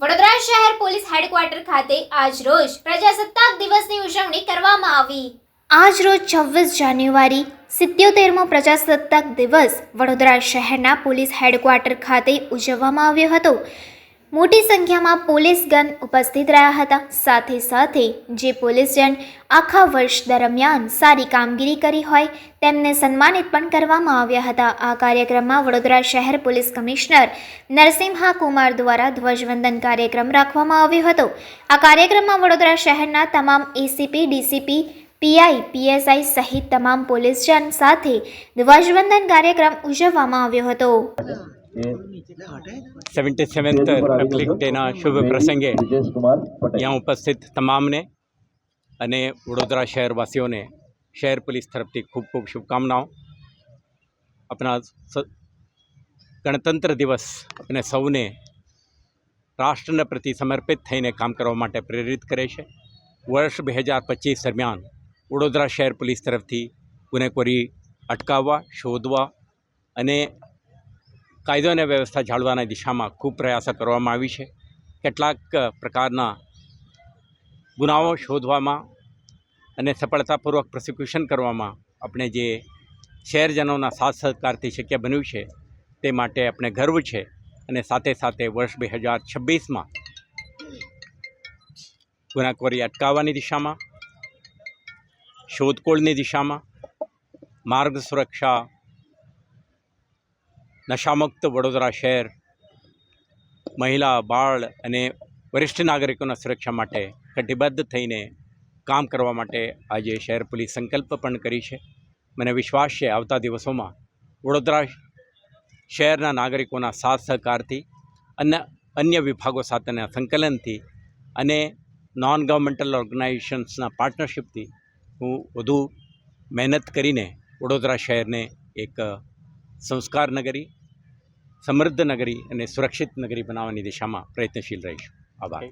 વડોદરા શહેર police headquarter ખાતે આજ રોજ પ્રજાસત્તાક દિવસની ઉજવણી કરવામાં આવી. આજ રોજ છવ્વીસ જાન્યુઆરી સિત્યોતેરમો પ્રજાસત્તાક દિવસ વડોદરા શહેરના પોલીસ હેડક્વાર્ટર ખાતે ઉજવવામાં આવ્યો હતો. મોટી સંખ્યામાં પોલીસગણ ઉપસ્થિત રહ્યા હતા. સાથે સાથે જે પોલીસજન આખા વર્ષ દરમિયાન સારી કામગીરી કરી હોય તેમને સન્માનિત પણ કરવામાં આવ્યા હતા. આ કાર્યક્રમમાં વડોદરા શહેર પોલીસ કમિશનર નરસિંહા કુમાર દ્વારા ધ્વજવંદન કાર્યક્રમ રાખવામાં આવ્યો હતો. આ કાર્યક્રમમાં વડોદરા શહેરના તમામ એસીપી, ડીસીપી, પીઆઈ, પીએસઆઈ સહિત તમામ પોલીસજન સાથે ધ્વજવંદન કાર્યક્રમ ઉજવવામાં આવ્યો હતો. સેવન્ટી સેવન્થ રિપબ્લિક ડેના શુભ પ્રસંગે અહીંયા ઉપસ્થિત તમામને અને વડોદરા શહેરવાસીઓને શહેર પોલીસ તરફથી ખૂબ ખૂબ શુભકામનાઓ આપણા ગણતંત્ર દિવસ અને સૌને રાષ્ટ્રને પ્રતિ સમર્પિત થઈને કામ કરવા માટે પ્રેરિત કરે છે વર્ષ બે હજાર પચીસ દરમિયાન વડોદરા શહેર પોલીસ તરફથી ગુનેખોરી અટકાવવા શોધવા અને કાયદો અને વ્યવસ્થા જાળવવાના દિશામાં ખૂબ પ્રયાસો કરવામાં આવી છે. કેટલાક પ્રકારના ગુનાઓ શોધવામાં અને સફળતાપૂર્વક પ્રોસિક્યુશન કરવામાં આપણે જે શહેરજનોના સાથ સહકારથી શક્ય બન્યું છે, તે માટે આપણે ગર્વ છે અને સાથે સાથે વર્ષ બે હજાર છવ્વીસમાં ગુનાખોરી અટકાવવાની દિશામાં, શોધખોળની દિશામાં, માર્ગ સુરક્ષા નશામુક્ત વડોદરા શહેર, મહિલા, બાળ અને વરિષ્ઠ નાગરિકોના સુરક્ષા માટે કટિબદ્ધ થઈને કામ કરવા માટે આજે શહેર પોલીસ સંકલ્પ પણ કરી છે. મને વિશ્વાસ છે, આવતા દિવસોમાં વડોદરા શહેરના નાગરિકોના સાથ સહકારથી અને અન્ય વિભાગો સાથેના સંકલનથી અને નોન ગવર્મેન્ટલ ઓર્ગેનાઇઝેશન્સના પાર્ટનરશિપથી હું વધુ મહેનત કરીને વડોદરા શહેરને એક સંસ્કાર નગરી સમૃદ્ધ નગરી અને સુરક્ષિત નગરી બનાવવાની દિશામાં પ્રયત્નશીલ રહીશું. આભાર.